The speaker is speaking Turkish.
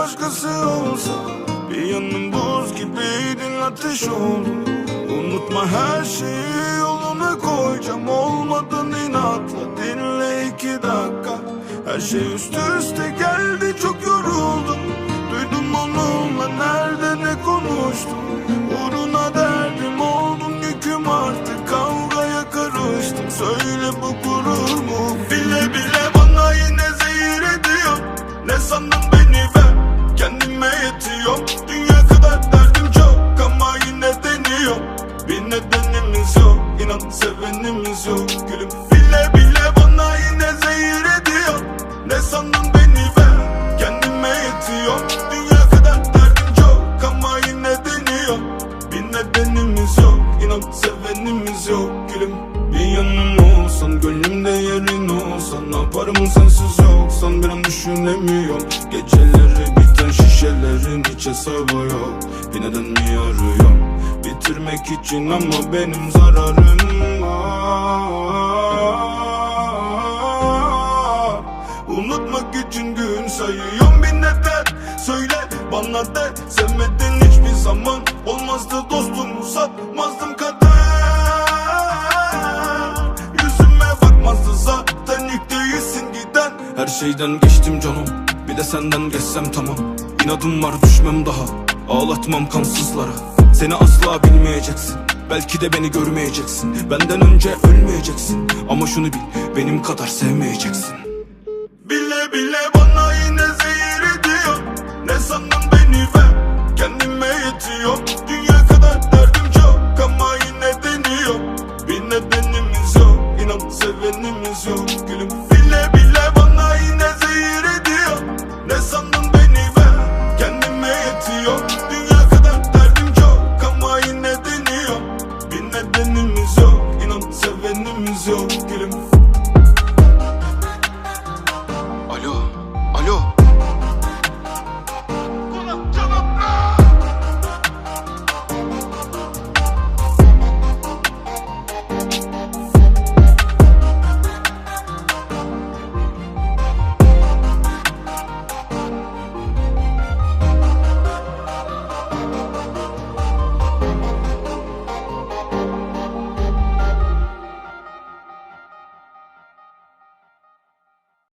başkası olsa Bir yanım buz gibiydin ateş oldu. Unutma her şeyi yoluna koyacağım. Olmadan inatla dinle iki dakika. Her şey üst üste geldi çok yoruldum. Duydum onunla nerede ne konuştum. Uğruna derdim oldum yüküm artık Kavgaya karıştım. Söyle bu gurur mu Bile bile sandın beni ben kendime yetiyorum Dünya kadar derdim çok ama yine deniyor. Bir nedenimiz yok inan sevenimiz yok. Gülüm bile bile bana yine zehir ediyor. Ne sandın beni ben kendime yetiyorum Dünya kadar derdim çok ama yine deniyor. Bir nedenimiz yok inan sevenimiz yok. Gülüm bir yanım olsan gönlümde yerin olsan Ne yaparım sensiz yoksan bir an düşünemiyorum. Geceleri biten şişelerin hiç hesabı yok Bir neden mi arıyorum? Bitirmek için ama benim zararım var. Unutmak için gün sayıyorum bir neden Söyle bana de sevmedin hiçbir zaman Olmazdı dostumu satmazdım şeyden geçtim canım. Bir de senden geçsem tamam. İnadım var düşmem daha. Ağlatmam kansızlara. Seni asla bilmeyeceksin. Belki de beni görmeyeceksin. Benden önce ölmeyeceksin. Ama şunu bil benim kadar sevmeyeceksin değilim